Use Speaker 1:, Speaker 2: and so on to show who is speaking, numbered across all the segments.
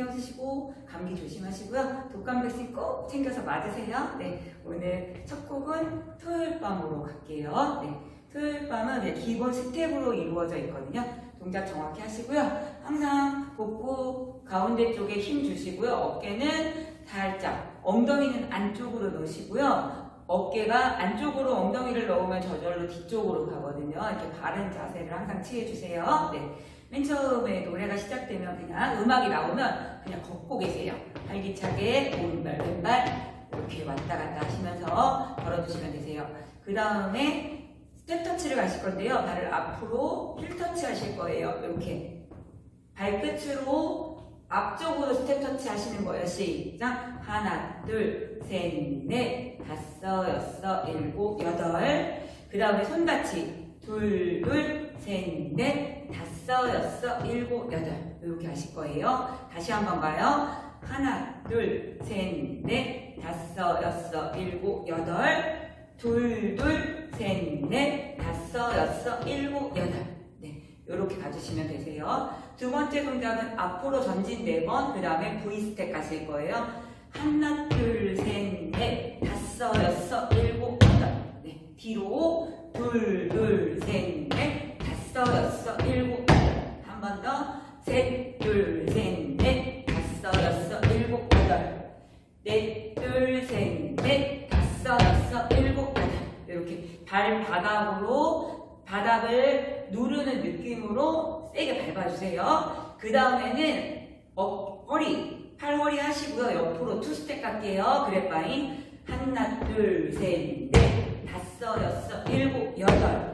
Speaker 1: 신경 쓰시고 감기 조심하시고요. 독감 백신 꼭 챙겨서 맞으세요. 네, 오늘 첫 곡은 토요일 밤으로 갈게요. 네, 토요일 밤은 네, 기본 스텝으로 이루어져 있거든요. 동작 정확히 하시고요. 항상 복부 가운데 쪽에 힘 주시고요. 어깨는 살짝 엉덩이는 안쪽으로 놓으시고요. 어깨가 안쪽으로 엉덩이를 넣으면 저절로 뒤쪽으로 가거든요. 이렇게 바른 자세를 항상 취해주세요. 네. 맨 처음에 노래가 시작되면 그냥 음악이 나오면 그냥 걷고 계세요. 활기차게 오른발, 왼발 이렇게 왔다 갔다 하시면서 걸어주시면 되세요. 그 다음에 스텝 터치를 가실 건데요. 발을 앞으로 힐 터치 하실 거예요. 이렇게 발끝으로 앞쪽으로 스텝 터치 하시는 거예요. 시작. 하나, 둘, 셋, 넷, 다섯, 여섯, 일곱, 여덟. 그 다음에 손같이 둘, 둘, 셋, 넷, 다섯, 여섯, 일곱, 여덟. 이렇게 하실 거예요. 다시 한번 봐요. 하나, 둘, 셋, 넷, 다섯, 여섯, 일곱, 여덟. 둘, 둘, 셋, 넷, 다섯, 여섯, 일곱, 여덟. 네, 이렇게 가주시면 되세요. 두 번째 동작은 앞으로 전진 네 번, 그 다음에 V 스텝 가실 거예요. 하나, 둘, 셋, 넷, 다섯, 여섯, 일곱, 여덟. 네, 뒤로 둘, 둘, 셋, 넷, 다섯, 여섯, 일곱, 더. 셋, 둘, 셋, 넷, 다섯, 여섯, 일곱, 여덟. 넷, 둘, 셋, 넷, 다섯, 여섯, 일곱, 여덟. 이렇게 발 바닥으로 바닥을 누르는 느낌으로 세게 밟아주세요. 그 다음에는 어, 허리, 팔허리 하시고요. 옆으로 투 스텝 갈게요. 그래파인 하나, 둘, 셋, 넷, 다섯, 여섯, 일곱, 여덟.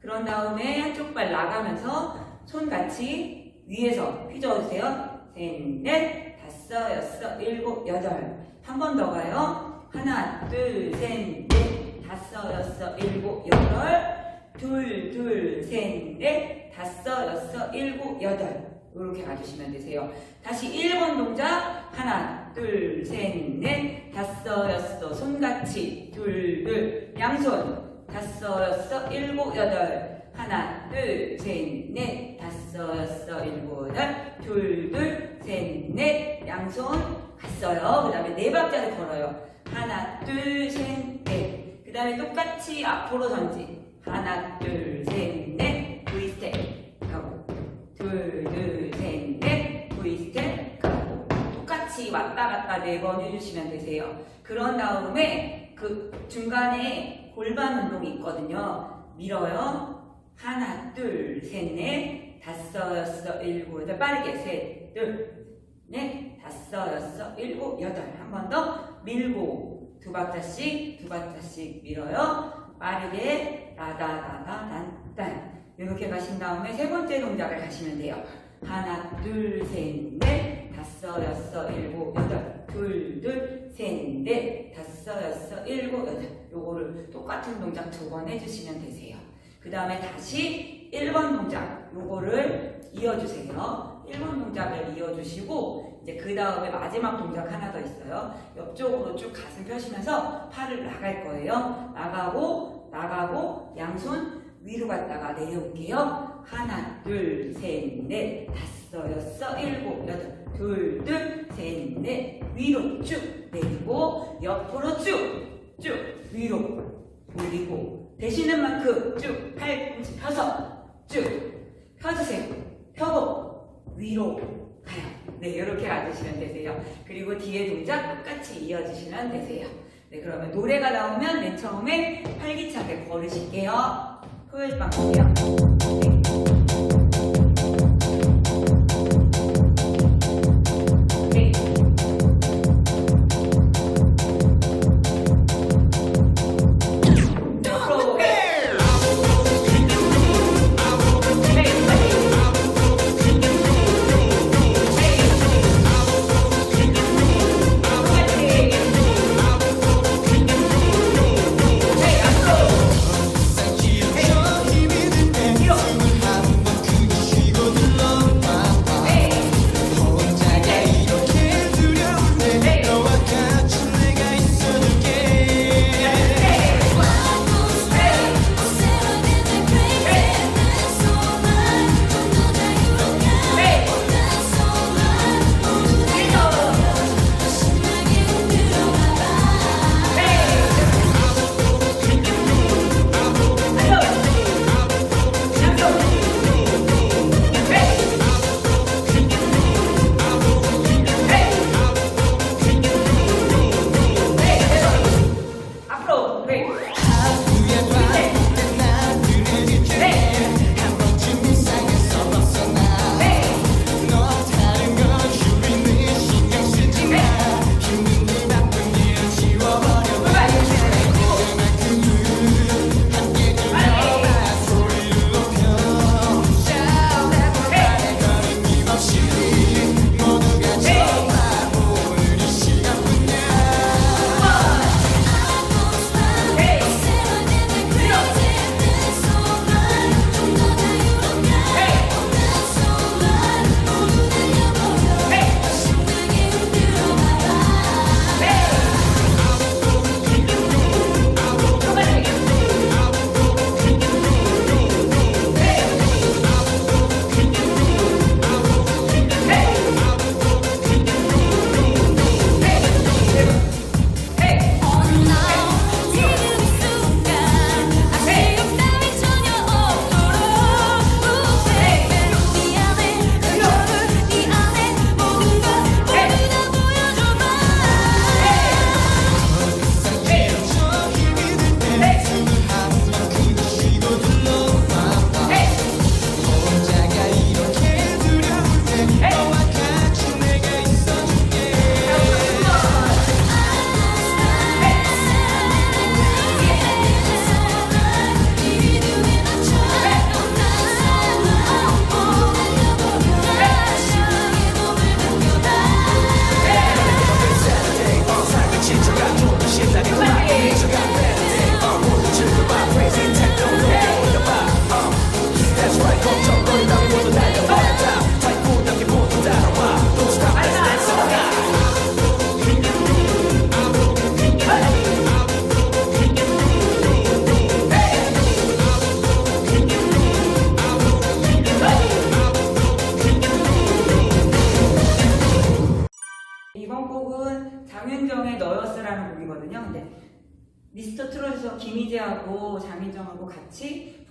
Speaker 1: 그런 다음에 한쪽 발 나가면서 손 같이 위에서 휘저어주세요. 셋, 넷, 다섯, 여섯, 일곱, 여덟. 한 번 더 가요. 하나, 둘, 셋, 넷, 다섯, 여섯, 일곱, 여덟. 둘, 둘, 셋, 넷, 다섯, 여섯, 일곱, 여덟. 이렇게 가주시면 되세요. 다시 1번 동작. 하나, 둘, 셋, 넷, 다섯, 여섯, 손같이. 둘, 둘, 양손. 다섯, 여섯, 일곱, 여덟. 하나, 둘, 셋, 넷, 다섯, 여섯, 일곱, 여덟. 둘, 둘, 셋, 넷, 양손. 갔어요. 그 다음에 네 박자를 걸어요. 하나, 둘, 셋, 넷. 그 다음에 똑같이 앞으로 전진. 하나, 둘, 셋, 넷, V 스텝 가고. 둘, 둘, 셋, 넷, V 스텝 가고. 똑같이 왔다 갔다 네 번 해주시면 되세요. 그런 다음에 그 중간에 골반 운동이 있거든요. 밀어요. 하나, 둘, 셋, 넷, 다섯, 여섯, 일곱, 여덟. 빠르게 셋, 둘, 넷, 다섯, 여섯, 일곱, 여덟. 한 번 더 밀고 두 박자씩, 두 박자씩 밀어요. 빠르게 라다다다 단단 이렇게 가신 다음에 세 번째 동작을 가시면 돼요. 하나, 둘, 셋, 넷, 다섯, 여섯, 일곱, 여덟. 둘, 둘, 셋, 넷, 다섯, 여섯, 일곱, 여덟. 요거를 똑같은 동작 두 번 해주시면 되세요. 그 다음에 다시 1번 동작 요거를 이어주세요. 1번 동작을 이어주시고 이제 그 다음에 마지막 동작 하나 더 있어요. 옆쪽으로 쭉 가슴 펴시면서 팔을 나갈 거예요. 나가고 나가고 양손 위로 갔다가 내려올게요. 하나, 둘, 셋, 넷, 다섯, 여섯, 일곱, 여덟. 둘, 둘, 셋, 넷. 위로 쭉 내리고 옆으로 쭉, 쭉 위로 올리고 되시는 만큼 쭉 팔꿈치 펴서 쭉 펴주세요. 펴고 위로 가요. 네, 이렇게 앉으시면 되세요. 그리고 뒤에 동작 똑같이 이어주시면 되세요. 네, 그러면 노래가 나오면 맨 처음에 활기차게 걸으실게요. 토요일 밤 볼게요.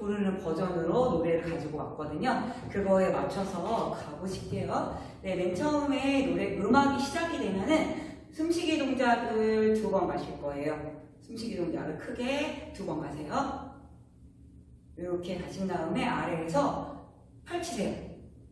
Speaker 1: 부르는 버전으로 노래를 가지고 왔거든요. 그거에 맞춰서 가보실게요. 네, 맨 처음에 노래 음악이 시작이 되면은 숨쉬기 동작을 두 번 가실 거예요. 숨쉬기 동작을 크게 두 번 가세요. 이렇게 가신 다음에 아래에서 펼치세요.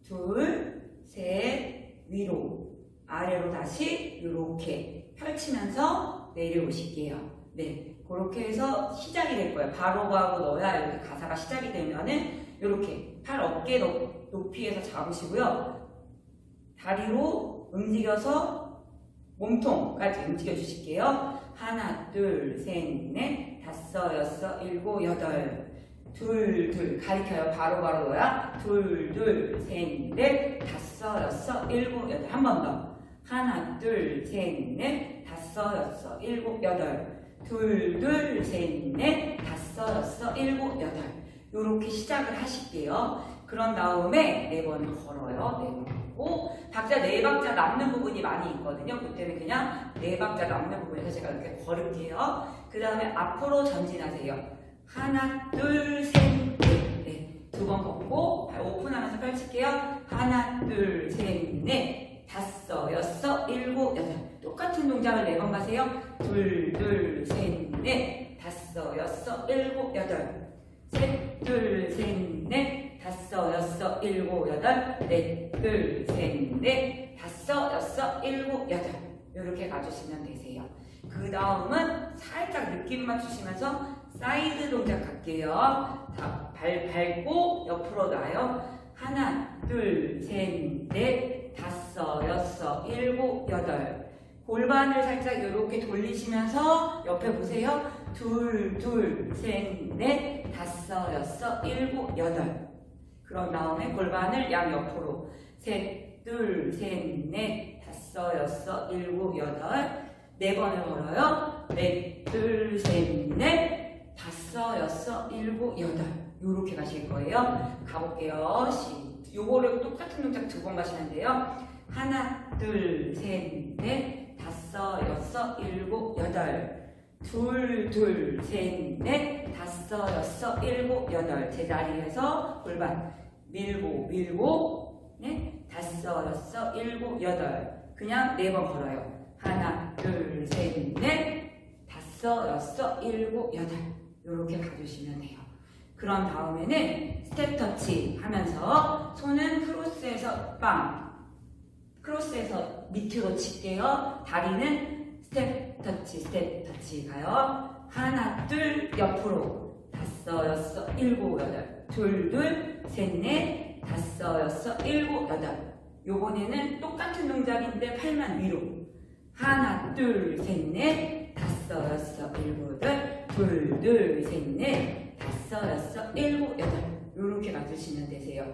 Speaker 1: 둘, 셋, 위로, 아래로 다시 이렇게 펼치면서 내려오실게요. 네, 그렇게 해서 시작이 될 거예요. 바로 가고 너야 이렇게 가사가 시작이 되면은 이렇게 팔 어깨 높- 높이에서 잡으시고요. 다리로 움직여서 몸통까지 움직여 주실게요. 하나, 둘, 셋, 넷, 다섯, 여섯, 일곱, 여덟. 둘, 둘, 가리켜요. 바로, 바로 너야. 둘, 둘, 셋, 넷, 다섯, 여섯, 일곱, 여덟. 한 번 더. 하나, 둘, 셋, 넷, 다섯, 여섯, 일곱, 여덟. 둘, 둘, 셋, 넷, 다섯, 여섯, 일곱, 여덟. 요렇게 시작을 하실게요. 그런 다음에 네 번을 걸어요. 네 번 걸고 박자 네 박자 남는 부분이 많이 있거든요. 그때는 그냥 네 박자 남는 부분에서 제가 이렇게 걸을게요. 그 다음에 앞으로 전진하세요. 하나, 둘, 셋, 넷. 네. 두번 걷고 발 오픈하면서 펼칠게요. 하나, 둘, 셋, 넷. 다섯, 여섯, 일곱, 여덟. 똑같은 동작을 네 번 가세요. 둘, 둘, 셋, 넷. 다섯, 여섯, 일곱, 여덟. 셋, 둘, 셋, 넷. 다섯, 여섯, 일곱, 여덟. 넷, 둘, 셋, 넷. 다섯, 여섯, 일곱, 여덟. 이렇게 가주시면 되세요. 그 다음은 살짝 느낌 맞추시면서 사이드 동작 갈게요. 자, 발 밟고 옆으로 놔요. 하나, 둘, 셋, 넷, 다섯, 여섯, 일곱, 여덟. 골반을 살짝 이렇게 돌리시면서 옆에 보세요. 둘, 둘, 셋, 넷, 다섯, 여섯, 일곱, 여덟. 그런 다음에 골반을 양 옆으로. 셋, 둘, 셋, 넷, 다섯, 여섯, 일곱, 여덟. 네 번을 걸어요. 넷, 둘, 셋, 넷, 다섯, 여섯, 일곱, 여덟. 요렇게 가실 거예요. 가볼게요. 시. 요거를 똑같은 동작 두 번 가시면 돼요. 하나, 둘, 셋, 넷, 다섯, 여섯, 일곱, 여덟. 둘, 둘, 셋, 넷, 다섯, 여섯, 일곱, 여덟. 제자리에서 골반 밀고, 밀고, 네, 다섯, 여섯, 일곱, 여덟. 그냥 네 번 걸어요. 하나, 둘, 셋, 넷, 다섯, 여섯, 일곱, 여덟. 요렇게 가주시면 돼요. 그런 다음에는 스텝 터치 하면서 손은 크로스에서 빵. 크로스에서 밑으로 칠게요. 다리는 스텝 터치, 스텝 터치 가요. 하나, 둘, 옆으로. 다섯, 여섯, 일곱, 여덟. 둘, 둘, 셋, 넷, 다섯, 여섯, 일곱, 여덟. 요번에는 똑같은 동작인데 팔만 위로. 하나, 둘, 셋, 넷, 다섯, 여섯, 일곱, 여덟. 둘, 둘, 셋, 넷, 다섯, 여섯, 일곱, 여덟. 요렇게 가주시면 되세요.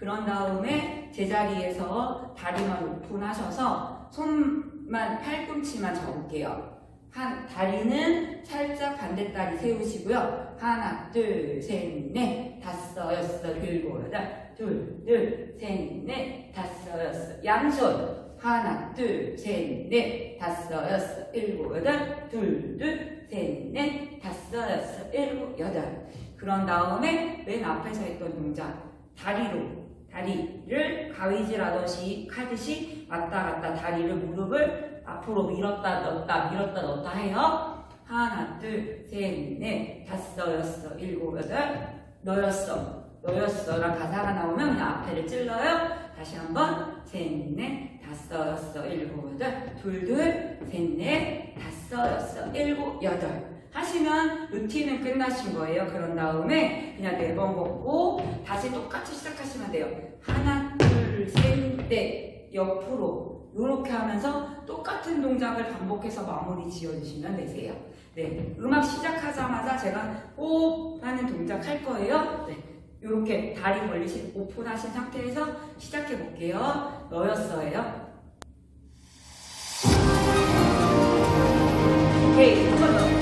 Speaker 1: 그런 다음에 제자리에서 다리만 오픈하셔서 손만 팔꿈치만 접을게요. 한 다리는 살짝 반대다리 세우시고요. 하나, 둘, 셋, 넷, 다섯, 여섯, 일곱, 여덟, 둘, 둘, 셋, 넷, 다섯, 여섯, 양손. 하나, 둘, 셋, 넷, 다섯, 여섯, 일곱, 여덟, 둘, 둘, 셋, 넷, 다섯, 여섯, 일곱, 여덟. 그런 다음에 맨 앞에서 했던 동작, 다리로, 다리를 가위질하듯이 하듯이 왔다 갔다 다리를 무릎을 앞으로 밀었다 넣었다 밀었다 넣었다 해요. 하나, 둘, 셋, 넷, 다섯, 여섯, 일곱, 여덟, 너였어, 너였어랑 가사가 나오면 그냥 앞에를 찔러요. 다시 한번 셋, 넷, 다섯, 여섯, 일곱, 여덟, 둘, 둘, 셋, 넷, 다섯, 여섯, 일곱, 여덟. 하시면 루틴은 끝나신 거예요. 그런 다음에 그냥 네 번 걷고 다시 똑같이 시작하시면 돼요. 하나, 둘, 셋, 넷, 옆으로 이렇게 하면서 똑같은 동작을 반복해서 마무리 지어주시면 되세요. 네, 음악 시작하자마자 제가 오 하는 동작 할 거예요. 네, 이렇게 다리 벌리신 오픈하신 상태에서 시작해 볼게요. 너였어요. 오케이, 한번 더.